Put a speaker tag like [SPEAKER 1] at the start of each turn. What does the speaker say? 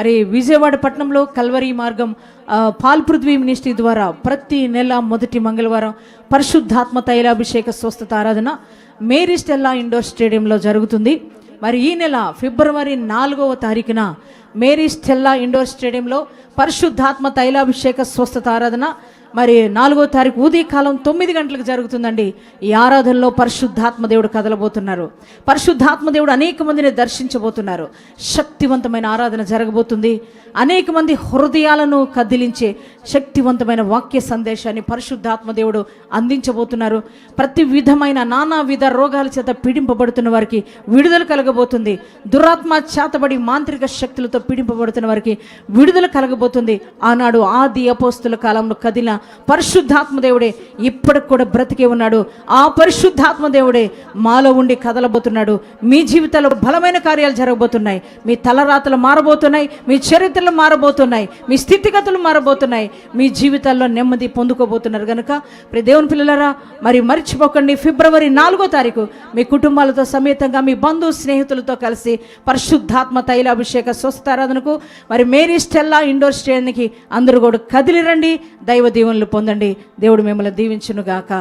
[SPEAKER 1] మరి విజయవాడ పట్టణంలో కల్వరి మార్గం పాల్పృథ్వీ పాల్ పృథ్వీ మినిస్ట్రీ ద్వారా ప్రతి నెల మొదటి మంగళవారం పరిశుద్ధాత్మ తైలాభిషేక స్వస్థత ఆరాధన మేరీ స్టెల్లా ఇండోర్ స్టేడియంలో జరుగుతుంది. మరి ఈ నెల ఫిబ్రవరి నాలుగవ తారీఖున మేరీ స్టెల్లా ఇండోర్ స్టేడియంలో పరిశుద్ధాత్మ తైలాభిషేక స్వస్థత ఆరాధన. మరి నాలుగో తారీఖు ఉదయకాలం తొమ్మిది గంటలకు జరుగుతుందండి. ఈ ఆరాధనలో పరిశుద్ధాత్మ దేవుడు కదలబోతున్నారు. పరిశుద్ధాత్మ దేవుడు అనేక మందిని దర్శించబోతున్నారు. శక్తివంతమైన ఆరాధన జరగబోతుంది. అనేక మంది హృదయాలను కదిలించే శక్తివంతమైన వాక్య సందేశాన్ని పరిశుద్ధాత్మ దేవుడు అందించబోతున్నారు. ప్రతి విధమైన నానా విధ రోగాల చేత పీడింపబడుతున్న వారికి విడుదల కలగబోతుంది. దురాత్మ చేతబడి మాంత్రిక శక్తులతో పీడింపబడుతున్న వారికి విడుదల కలగబోతుంది. ఆనాడు ఆది అపోస్తుల కాలంలో కదిలిన పరిశుద్ధాత్మ దేవుడే ఇప్పటికి కూడా బ్రతికే ఉన్నాడు. ఆ పరిశుద్ధాత్మ దేవుడే మాలో ఉండి కదలబోతున్నాడు. మీ జీవితంలో బలమైన కార్యాలు జరగబోతున్నాయి. మీ తలరాతలు మారబోతున్నాయి. మీ చరిత్రలు మారబోతున్నాయి. మీ స్థితిగతులు మారబోతున్నాయి. మీ జీవితాల్లో నెమ్మది పొందుకోబోతున్నారు కనుక ప్రియ దేవుని పిల్లలరా మరి మర్చిపోకండి. ఫిబ్రవరి నాలుగో తారీఖు మీ కుటుంబాలతో సమేతంగా మీ బంధువు స్నేహితులతో కలిసి పరిశుద్ధాత్మ తైలాభిషేక ఆరాధనకు మరి మేరీ స్టెల్లా ఇండోర్ స్టేడియంకి అందరూ కూడా కదిలిరండి. దైవ దీవెనలు పొందండి. దేవుడు మిమ్మల్ని దీవించునుగాక.